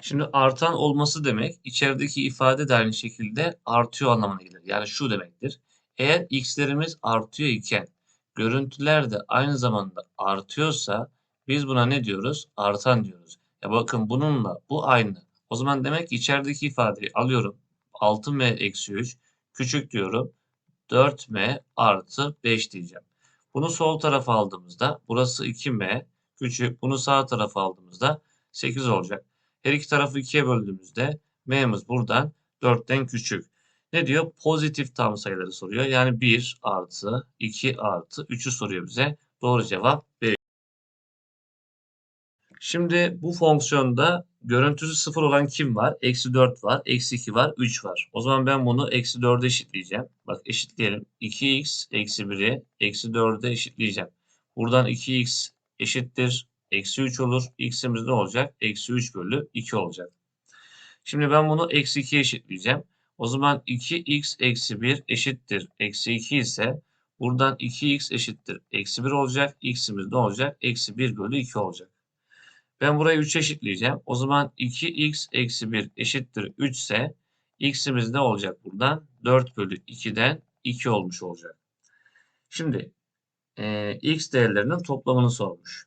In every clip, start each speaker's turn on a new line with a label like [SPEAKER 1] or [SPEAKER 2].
[SPEAKER 1] Şimdi artan olması demek içerideki ifade de aynı şekilde artıyor anlamına gelir. Yani şu demektir. Eğer x'lerimiz artıyor iken görüntüler de aynı zamanda artıyorsa biz buna ne diyoruz? Artan diyoruz. Ya bakın bununla bu aynı. O zaman demek ki içerideki ifadeyi alıyorum. 6m eksi 3 küçük diyorum. 4m artı 5 diyeceğim. Bunu sol tarafa aldığımızda burası 2m küçük. Bunu sağ tarafa aldığımızda 8 olacak. Her iki tarafı 2'ye böldüğümüzde m'miz buradan 4'ten küçük. Ne diyor? Pozitif tam sayıları soruyor. Yani 1 artı 2 artı 3'ü soruyor bize. Doğru cevap B. Şimdi bu fonksiyonda görüntüsü 0 olan kim var? Eksi 4 var, eksi 2 var, 3 var. O zaman ben bunu eksi 4'e eşitleyeceğim. Bak eşitleyelim. 2x eksi 1'i eksi 4'e eşitleyeceğim. Buradan 2x eşittir. Eksi 3 olur. X'imiz ne olacak? Eksi 3 bölü 2 olacak. Şimdi ben bunu eksi 2'ye eşitleyeceğim. O zaman 2x eksi 1 eşittir. Eksi 2 ise buradan 2x eşittir. Eksi 1 olacak. X'imiz ne olacak? Eksi 1 bölü 2 olacak. Ben burayı 3 eşitleyeceğim. O zaman 2x eksi 1 eşittir 3 ise x'imiz ne olacak buradan? 4 bölü 2'den 2 olmuş olacak. Şimdi e, x değerlerinin toplamını sormuş.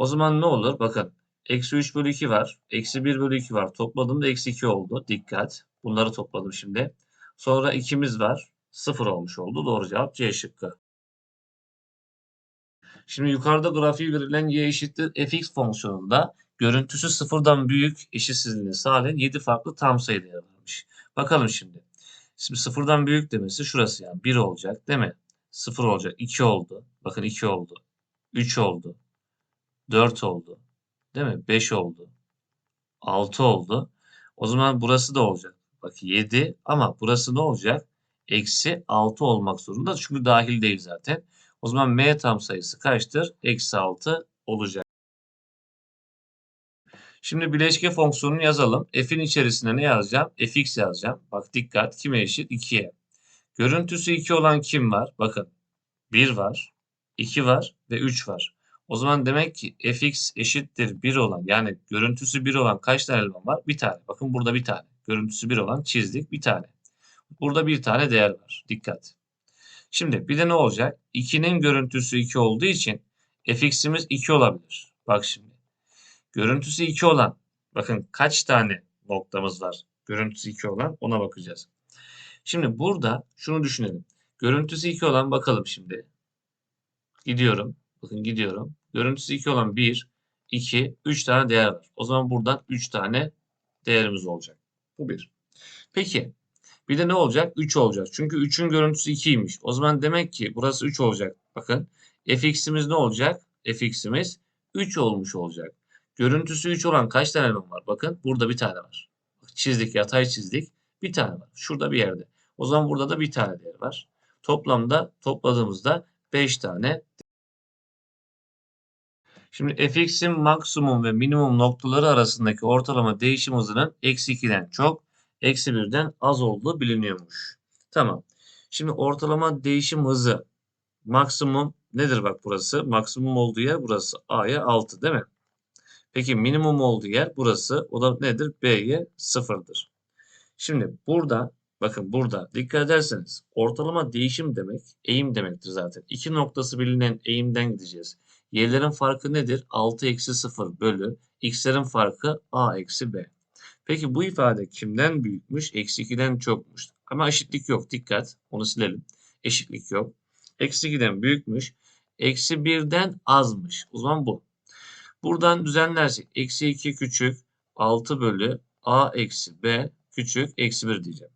[SPEAKER 1] O zaman ne olur? Bakın eksi 3 bölü 2 var. Eksi 1 bölü 2 var. Topladığımda eksi 2 oldu. Dikkat. Bunları topladım şimdi. Sonra 2'miz var. 0 olmuş oldu. Doğru cevap C şıkkı. Şimdi yukarıda grafiği verilen y eşittir fx fonksiyonunda görüntüsü sıfırdan büyük eşitsizliğini sağlayan 7 farklı tam sayı değeri varmış. Bakalım şimdi. Şimdi sıfırdan büyük demesi şurası yani 1 olacak değil mi? 0 olacak. 2 oldu. Bakın 2 oldu. 3 oldu. 4 oldu. Değil mi? 5 oldu. 6 oldu. O zaman burası da olacak. Bak 7 ama burası ne olacak? Eksi 6 olmak zorunda. Çünkü dahil değil zaten. O zaman m tam sayısı kaçtır? Eksi 6 olacak. Şimdi bileşke fonksiyonunu yazalım. F'in içerisine ne yazacağım? fx yazacağım. Bak dikkat kime eşit? 2'ye. Görüntüsü 2 olan kim var? Bakın 1 var, 2 var ve 3 var. O zaman demek ki fx eşittir 1 olan yani görüntüsü 1 olan kaç tane eleman var? Bir tane. Bakın burada bir tane. Görüntüsü 1 olan çizdik bir tane. Burada bir tane değer var. Dikkat. Şimdi bir de ne olacak? 2'nin görüntüsü 2 olduğu için fx'imiz 2 olabilir. Bak şimdi. Görüntüsü 2 olan bakın kaç tane noktamız var? Görüntüsü 2 olan ona bakacağız. Şimdi burada şunu düşünelim. Görüntüsü 2 olan bakalım şimdi. Gidiyorum. Bakın gidiyorum. Görüntüsü 2 olan 1, 2, 3 tane değer var. O zaman buradan 3 tane değerimiz olacak. Bu 1. Peki bir de ne olacak? 3 olacak. Çünkü 3'ün görüntüsü 2'ymiş. O zaman demek ki burası 3 olacak. Bakın fx'imiz ne olacak? fx'imiz 3 olmuş olacak. Görüntüsü 3 olan kaç tane eleman var? Bakın burada bir tane var. Çizdik yatay çizdik. Bir tane var. Şurada bir yerde. O zaman burada da bir tane değer var. Toplamda topladığımızda 5 tane. Şimdi fx'in maksimum ve minimum noktaları arasındaki ortalama değişim hızının eksi 2'den çok, eksi 1'den az olduğu biliniyormuş. Tamam. Şimdi ortalama değişim hızı maksimum nedir bak burası? Maksimum olduğu yer burası. A'ya 6 değil mi? Peki minimum olduğu yer burası. O da nedir? B'ye 0'dır. Şimdi burada bakın burada dikkat ederseniz ortalama değişim demek eğim demektir zaten. İki noktası bilinen eğimden gideceğiz. Y'lerin farkı nedir? 6 eksi 0 bölü x'lerin farkı a eksi b. Peki bu ifade kimden büyükmüş? Eksi 2'den çokmuş. Ama eşitlik yok. Dikkat. Onu silelim. Eşitlik yok. Eksi 2'den büyükmüş. Eksi 1'den azmış. O zaman bu. Buradan düzenlersek eksi 2 küçük 6 bölü a eksi b küçük eksi 1 diyeceğim.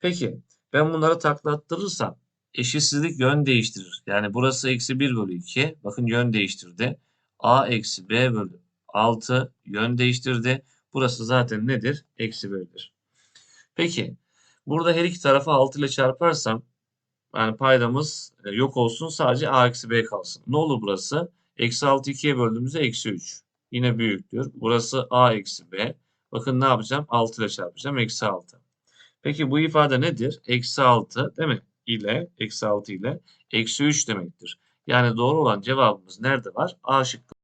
[SPEAKER 1] Peki ben bunları taklattırırsam eşitsizlik yön değiştirir. Yani burası eksi 1 bölü 2. Bakın yön değiştirdi. a eksi b bölü 6 yön değiştirdi. Burası zaten nedir? Eksi 1'dir. Peki burada her iki tarafı 6 ile çarparsam yani paydamız e, yok olsun sadece a eksi b kalsın. Ne olur burası? Eksi 6 2'ye böldüğümüzde eksi 3. Yine büyüktür. Burası a eksi b. Bakın ne yapacağım? 6 ile çarpacağım. Eksi 6. Peki bu ifade nedir? Eksi 6 değil mi? İle eksi 6 ile eksi 3 demektir. Yani doğru olan cevabımız nerede var? A şıkkı.